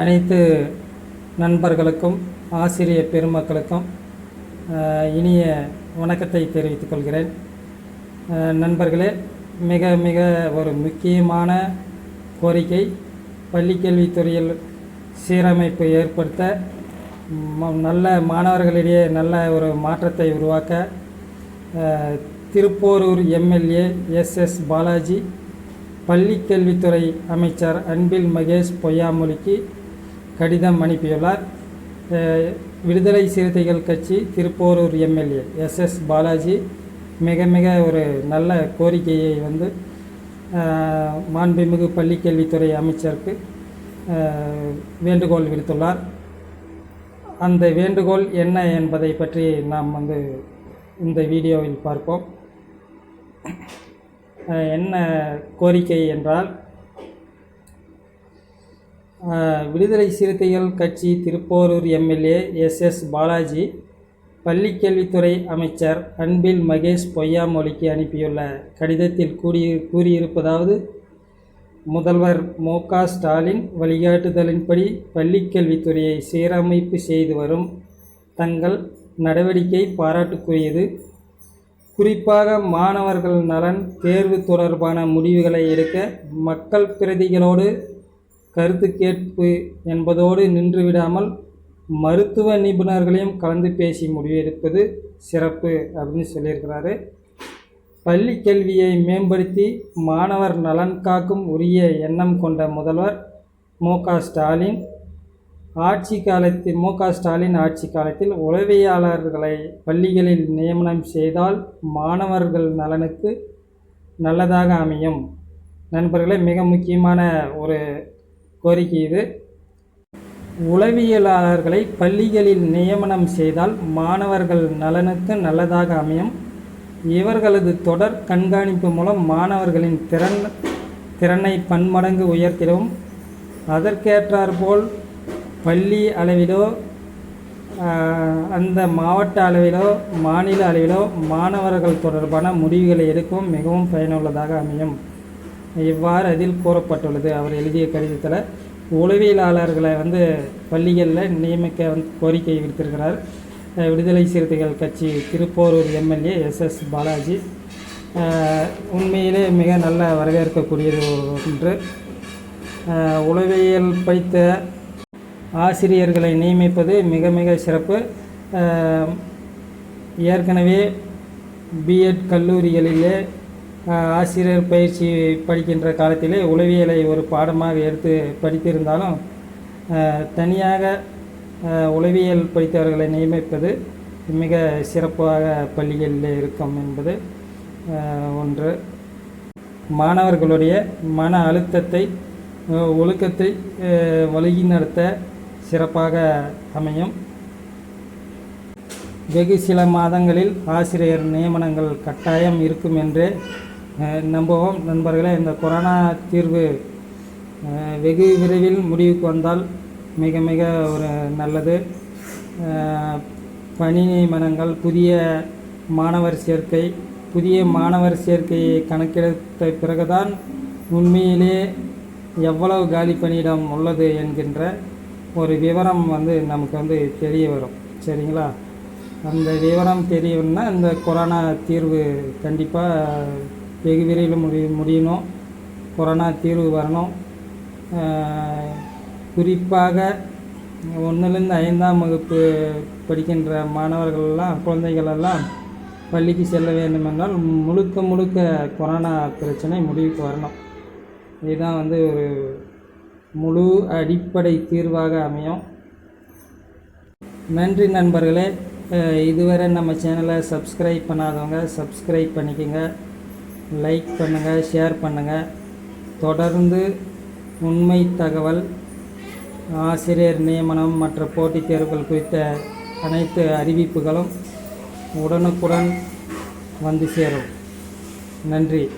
அனைத்து நண்பர்களுக்கும் ஆசிரிய பெருமக்களுக்கும் இனிய வணக்கத்தை தெரிவித்துக் கொள்கிறேன். நண்பர்களே மிக மிக ஒரு முக்கியமான கோரிக்கை பள்ளிக்கல்வித்துறையில் சீரமைப்பு ஏற்படுத்த ம- நல்ல மாணவர்களிடையே நல்ல ஒரு மாற்றத்தை உருவாக்க Thiruporur MLA S S Balaji பள்ளிக்கல்வித்துறை அமைச்சர் அன்பில் மகேஷ் பொய்யாமொழிக்கு கடிதம் அனுப்பியுள்ளார். Viduthalai Chiruthaigal Katchi Thiruporur MLA S S Balaji மிக மிக ஒரு நல்ல கோரிக்கையை வந்து மாண்புமிகு பள்ளிக்கல்வித்துறை அமைச்சருக்கு வேண்டுகோள் விடுத்துள்ளார். அந்த வேண்டுகோள் என்ன என்பதை பற்றி நாம் வந்து இந்த வீடியோவில் பார்ப்போம். என்ன கோரிக்கை என்றால் Viduthalai Chiruthaigal Katchi Thiruporur MLA S S Balaji பள்ளிக்கல்வித்துறை அமைச்சர் அன்பில் மகேஷ் பொய்யாமொழிக்கு அனுப்பியுள்ள கடிதத்தில் கூறி கூறியிருப்பதாவது முதல்வர் மு. க. ஸ்டாலின் வழிகாட்டுதலின்படி பள்ளிக்கல்வித்துறையை சீரமைப்பு செய்து வரும் தங்கள் நடவடிக்கை பாராட்டுக்குரியது. குறிப்பாக மாணவர்கள் நலன் தேர்வு தொடர்பான முடிவுகளை எடுக்க மக்கள் பிரதிகளோடு கருத்து கேட்பு என்பதோடு நின்றுவிடாமல் மருத்துவ நிபுணர்களையும் கலந்து பேசி முடிவெடுப்பது சிறப்பு அப்படின்னு சொல்லியிருக்கிறாரு. பள்ளி கல்வியை மேம்படுத்தி மாணவர் நலன் காக்கும் உரிய எண்ணம் கொண்ட முதல்வர் மு க ஸ்டாலின் ஆட்சி காலத்தில் மு க ஸ்டாலின் ஆட்சி காலத்தில் உளவியலாளர்களை பள்ளிகளில் நியமனம் செய்தால் மாணவர்கள் நலனுக்கு நல்லதாக அமையும். நண்பர்களே மிக முக்கியமான ஒரு கோரிக்கை இது. உளவியலாளர்களை பள்ளிகளில் நியமனம் செய்தால் மாணவர்கள் நலனுக்கு நல்லதாக அமையும். இவர்களது தொடர் கண்காணிப்பு மூலம் மாணவர்களின் திறன் திறனை பன்மடங்கு உயர்த்திடவும். அதற்கேற்றாற்போல் பள்ளி அளவிலோ அந்த மாவட்ட அளவிலோ மாநில அளவிலோ மாணவர்கள் தொடர்பான முடிவுகளை எடுக்கவும் மிகவும் பயனுள்ளதாக அமையும். இவ்வாறு அதில் கூறப்பட்டுள்ளது. அவர் எழுதிய கடிதத்தில் உளவியலாளர்களை வந்து பள்ளிகளில் நியமிக்க வந்து கோரிக்கை விடுத்திருக்கிறார். Viduthalai Chiruthaigal Katchi Thiruporur MLA S. S. Balaji. உண்மையிலே மிக நல்ல வரவேற்கக்கூடியது ஒன்று. உளவியல் படித்த ஆசிரியர்களை நியமிப்பது மிக மிக சிறப்பு. ஏற்கனவே பிஎட் கல்லூரிகளிலே ஆசிரியர் பயிற்சி படிக்கின்ற காலத்திலே உளவியலை ஒரு பாடமாக எடுத்து படித்திருந்தாலும் தனியாக உளவியல் படித்தவர்களை நியமிப்பது மிக சிறப்பாக பள்ளிகளில் இருக்கும் என்பது ஒன்று. மாணவர்களுடைய மன அழுத்தத்தை ஒழுக்கத்தை அஹ், வழிநடத்த சிறப்பாக அமையும். வெகு சில மாதங்களில் ஆசிரியர் நியமனங்கள் கட்டாயம் இருக்கும் என்று நம்புவோம் நண்பர்களே இந்த கொரோனா தீர்வு வெகு விரைவில் முடிவுக்கு வந்தால் மிக மிக ஒரு நல்லது. பணி நியமனங்கள் புதிய மாணவர் சேர்க்கை புதிய மாணவர் சேர்க்கையை கணக்கெடுத்த பிறகுதான் உண்மையிலே எவ்வளவு காலி பணியிடம் உள்ளது என்கின்ற ஒரு விவரம் வந்து நமக்கு வந்து தெரிய வரும். சரிங்களா? அந்த விவரம் தெரியணும்னா இந்த கொரோனா தீர்வு கண்டிப்பாக வெகு விரைவில் முடி முடியணும். கொரோனா தீர்வு வரணும். குறிப்பாக ஒன்றுலேருந்து ஐந்தாம் வகுப்பு படிக்கின்ற மாணவர்களெல்லாம் குழந்தைகளெல்லாம் பள்ளிக்கு செல்ல வேண்டுமென்றால் முழுக்க முழுக்க கொரோனா பிரச்சனை முடிவுக்கு வரணும். இதுதான் வந்து ஒரு முழு அடிப்படை தீர்வாக அமையும். நன்றி நண்பர்களே. இதுவரை நம்ம சேனலை சப்ஸ்கிரைப் பண்ணாதவங்க சப்ஸ்கிரைப் பண்ணிக்கோங்க. லைக் பண்ணுங்கள் ஷேர் பண்ணுங்கள் தொடர்ந்து உண்மை தகவல் ஆசிரியர் நியமனம் மற்ற போட்டித் தேர்வுகள் குறித்த அனைத்து அறிவிப்புகளும் உடனுக்குடன் வந்து சேரும். நன்றி.